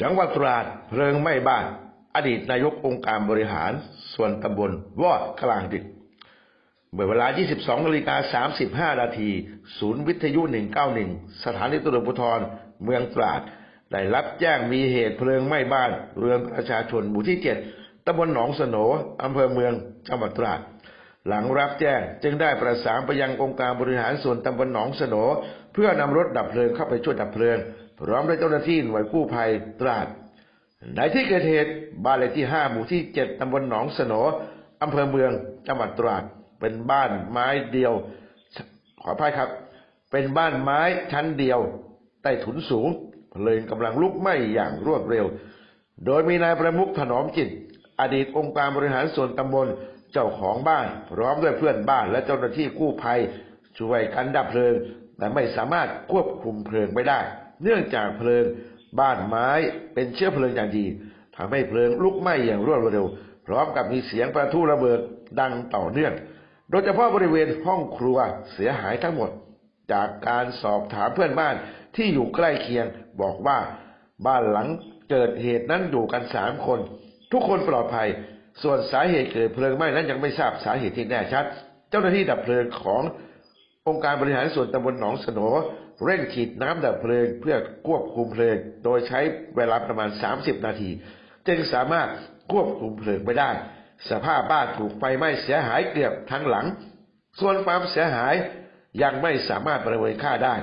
จังหวัดตราดเพลิงไหม้บ้าน อดีตนายกองค์การบริหาร ส่วนตำบลวอดกลางดึกเมื่อเวลา 22นาฬิกา35 นาที ศูนย์วิทยุ 191 สถานีตำรวจภูธรเมืองตราด ได้รับแจ้งมีเหตุเพลิงไหม้บ้าน เรือนประชาชนหมู่ที่ 7ตำบลหนองสโหนอำเภอเมืองจังหวัดตราด หลังรับแจ้งจึงได้ประสานไปยังองค์การบริหารส่วนตำบลหนองสโหน เพื่อนำรถดับเพลิงเข้าไปช่วยดับเพลิงพร้อมด้วยเจ้าหน้าที่หน่วยกู้ภัยตราด ในที่เกิดเหตุบ้านเลขที่ 5 หมู่ที่ 7 ตำบลหนองสโหนอำเภอเมืองจังหวัดตราด เป็นบ้านไม้เดียว ขออภัยครับ เป็นบ้านไม้ชั้นเดียวใต้ถุนสูงเพลิงกำลังลุกไหม้อย่างรวดเร็ว โดยมีนายประมุขถนอมจิต อดีตองค์การบริหารส่วนตำบลเจ้าของบ้าน พร้อมด้วยเพื่อนบ้านและเจ้าหน้าที่กู้ภัยช่วยกันดับเพลิง แต่ไม่สามารถควบคุมเพลิงไม่ได้ เนื่องจากเพลิงบ้านไม้เป็นเชื้อเพลิงอย่างดีทำให้เพลิงลุกไหม้อย่างรวดเร็ว พร้อมกับมีเสียงประทุระเบิดดังต่อเนื่อง โดยเฉพาะบริเวณห้องครัวเสียหายทั้งหมด จากการสอบถามเพื่อนบ้านที่อยู่ใกล้เคียงบอกว่าบ้านหลังเกิดเหตุนั้นอยู่กันสามคน ทุกคนปลอดภัย ส่วนสาเหตุเกิดเพลิงไหม้นั้นยังไม่ทราบสาเหตุที่แน่ชัด เจ้าหน้าที่ดับเพลิงของ องค์การบริหารส่วนตำบลหนองสโหนเร่งฉีดน้ำดับเพลิงเพื่อควบคุมเพลิง โดยใช้เวลาประมาณ 30 นาที จึงสามารถควบคุมเพลิงไปได้ สภาพบ้านถูกไฟไหม้เสียหายเกือบทั้งหลัง ส่วนความเสียหายยังไม่สามารถประเมินค่าได้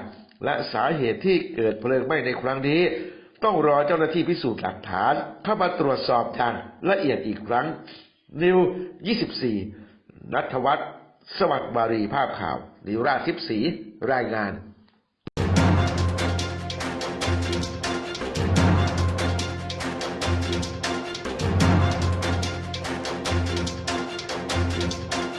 และสาเหตุที่เกิดเพลิงไหม้ในครั้งนี้ ต้องรอเจ้าหน้าที่พิสูจน์หลักฐานเข้ามาตรวจสอบอย่างละเอียดอีกครั้ง นิว 24 นัทวัฒน์ สวัสดิ์บารีภาพข่าวนิราชทิพสีรายงาน